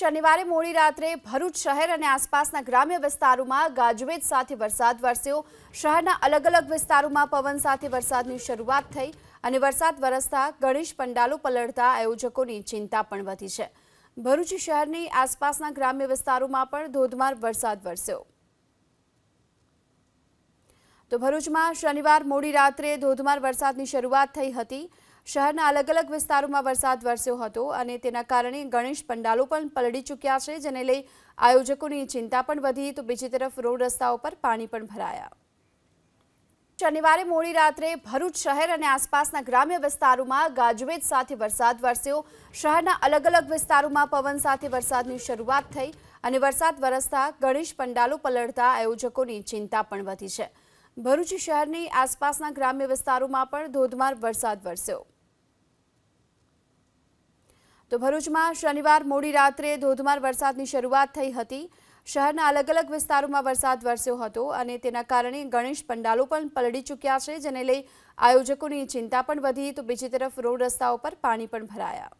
શનિવારે મોડી રાત્રે ભરૂચ શહેર અને આસપાસના ગ્રામ્ય વિસ્તારોમાં ગાજવેજ સાથે વરસાદ વરસ્યો. શહેરના અલગ અલગ વિસ્તારોમાં પવન સાથે વરસાદની શરૂઆત થઈ અને વરસાદ વરસતા ગણેશ પંડાલો પલળતા આયોજકોની ચિંતા પણ વધી છે. ભરૂચ શહેરની આસપાસના ગ્રામ્ય વિસ્તારોમાં પણ ધોધમાર વરસાદ વરસ્યો. તો ભરૂચમાં શનિવાર મોડી રાત્રે ધોધમાર વરસાદની શરૂઆત થઈ હતી. શહેરના અલગ અલગ વિસ્તારોમાં વરસાદ વરસ્યો હતો અને તેના કારણે ગણેશ પંડાલો પણ પલળી ચૂક્યા છે, જેને લઈ આયોજકોની ચિંતા પણ વધી. તો બીજી તરફ રોડ રસ્તાઓ પર પાણી પણ ભરાયા. શનિવારે મોડી રાત્રે ભરૂચ શહેર અને આસપાસના ગ્રામ્ય વિસ્તારોમાં ગાજવેજ સાથે વરસાદ વરસ્યો. શહેરના અલગ અલગ વિસ્તારોમાં પવન સાથે વરસાદની શરૂઆત થઈ અને વરસાદ વરસતા ગણેશ પંડાલો પલળતા આયોજકોની ચિંતા પણ વધી છે. ભરૂચ શહેરની આસપાસના ગ્રામ્ય વિસ્તારોમાં પણ ધોધમાર વરસાદ વરસ્યો. તો ભરૂચમાં શનિવાર મોડી રાત્રે ધોધમાર વરસાદની શરૂઆત થઈ હતી. શહેરના અલગ અલગ વિસ્તારોમાં વરસાદ વરસ્યો હતો અને તેના કારણે ગણેશ પંડાલો પણ પલળી ચૂક્યા છે, જેને લઈ આયોજકોની ચિંતા પણ વધી. તો બીજી તરફ રોડ રસ્તાઓ પર પાણી પણ ભરાયા.